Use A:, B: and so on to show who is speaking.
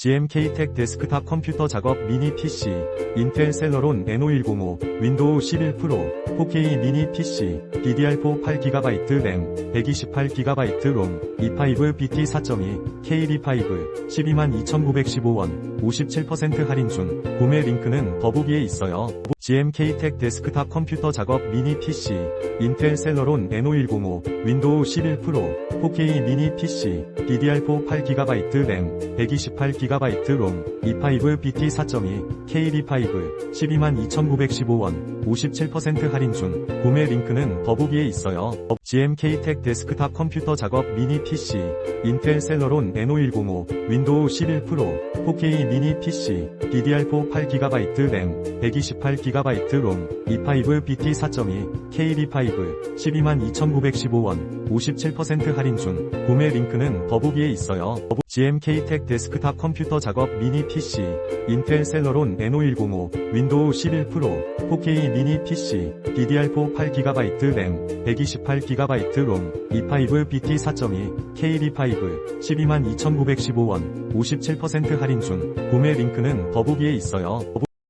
A: GMK텍 데스크탑 컴퓨터 작업 미니 PC, 인텔 셀러론 N5105, 윈도우 11 프로, 4K 미니 PC, DDR4 8GB 램, 128GB 롬, E5 BT 4.2, KD5, 122,915원, 57% 할인 중, 구매 링크는 더보기에 있어요. GMK텍 데스크탑 컴퓨터 작업 미니 PC, 인텔 셀러론 N5105, 윈도우 11 프로, 4K 미니 PC, DDR4 8GB 램, 128GB 롬, E5 BT 4.2, KD5, 122,915원, 57% 할인 중, 구매 링크는 더보기에 있어요. GMK텍 데스크탑 컴퓨터 작업 미니 PC, 인텔 셀러론 N5105, 윈도우 11 프로, 4K 미니 PC, DDR4 8GB 램, 128GB 롬, E5 BT 4.2, KD5, 122,915원, 57% 할인 중, 구매 링크는 더보기에 있어요. GMK텍 데스크탑 컴퓨터 작업 미니 PC, 인텔 셀러론 N5105, 윈도우 11 프로, 4K 미니 PC, DDR4 8GB 램, 128GB 롬, E5 BT 4.2, KD5, 122,915원, 57% 할인 중, 구매 링크는 더보기에 있어요.